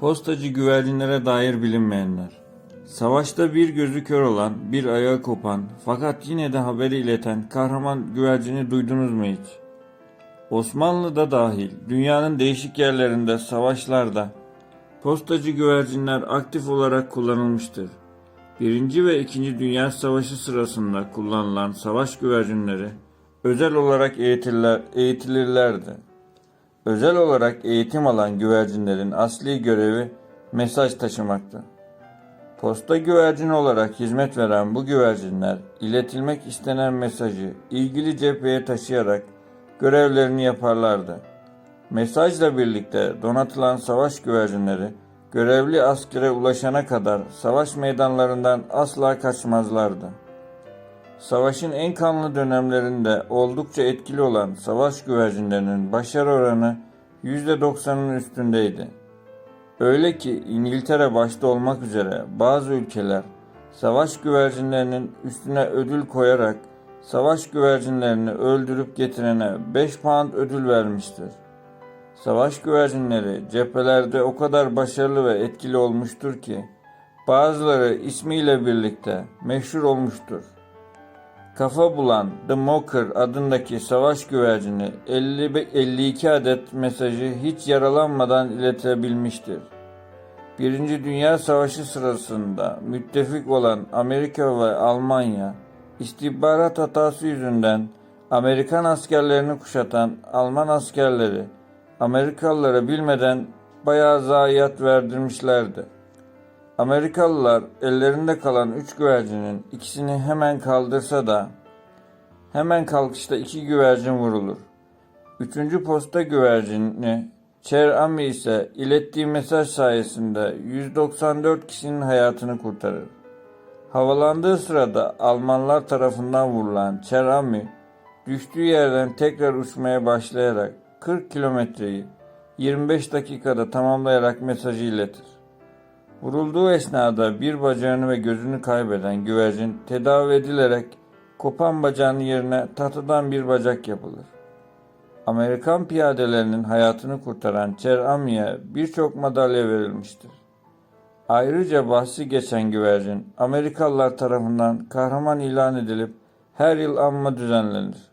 Postacı güvercinlere dair bilinmeyenler. Savaşta bir gözü kör olan, bir ayağı kopan fakat yine de haberi ileten kahraman güvercini duydunuz mu hiç? Osmanlı'da dahil dünyanın değişik yerlerinde savaşlarda postacı güvercinler aktif olarak kullanılmıştır. Birinci ve İkinci Dünya Savaşı sırasında kullanılan savaş güvercinleri özel olarak eğitirler, eğitilirlerdi. Özel olarak eğitim alan güvercinlerin asli görevi mesaj taşımaktı. Posta güvercini olarak hizmet veren bu güvercinler iletilmek istenen mesajı ilgili cepheye taşıyarak görevlerini yaparlardı. Mesajla birlikte donatılan savaş güvercinleri görevli askere ulaşana kadar savaş meydanlarından asla kaçmazlardı. Savaşın en kanlı dönemlerinde oldukça etkili olan savaş güvercinlerinin başarı oranı %90'ın üstündeydi. Öyle ki İngiltere başta olmak üzere bazı ülkeler savaş güvercinlerinin üstüne ödül koyarak savaş güvercinlerini öldürüp getirene 5 pound ödül vermiştir. Savaş güvercinleri cephelerde o kadar başarılı ve etkili olmuştur ki bazıları ismiyle birlikte meşhur olmuştur. Kafa bulan The Mocker adındaki savaş güvercini 50 ve 52 adet mesajı hiç yaralanmadan iletebilmiştir. Birinci Dünya Savaşı sırasında müttefik olan Amerika ve Almanya istihbarat hatası yüzünden Amerikan askerlerini kuşatan Alman askerleri Amerikalılara bilmeden bayağı zayiat verdirmişlerdi. Amerikalılar ellerinde kalan üç güvercinin ikisini hemen kaldırsa da hemen kalkışta iki güvercin vurulur. Üçüncü posta güvercini Cher Ami ise ilettiği mesaj sayesinde 194 kişinin hayatını kurtarır. Havalandığı sırada Almanlar tarafından vurulan Cher Ami düştüğü yerden tekrar uçmaya başlayarak 40 kilometreyi 25 dakikada tamamlayarak mesajı iletir. Vurulduğu esnada bir bacağını ve gözünü kaybeden güvercin tedavi edilerek kopan bacağının yerine tahtadan bir bacak yapılır. Amerikan piyadelerinin hayatını kurtaran Cher Ami'ye birçok madalya verilmiştir. Ayrıca bahsi geçen güvercin Amerikalılar tarafından kahraman ilan edilip her yıl anma düzenlenir.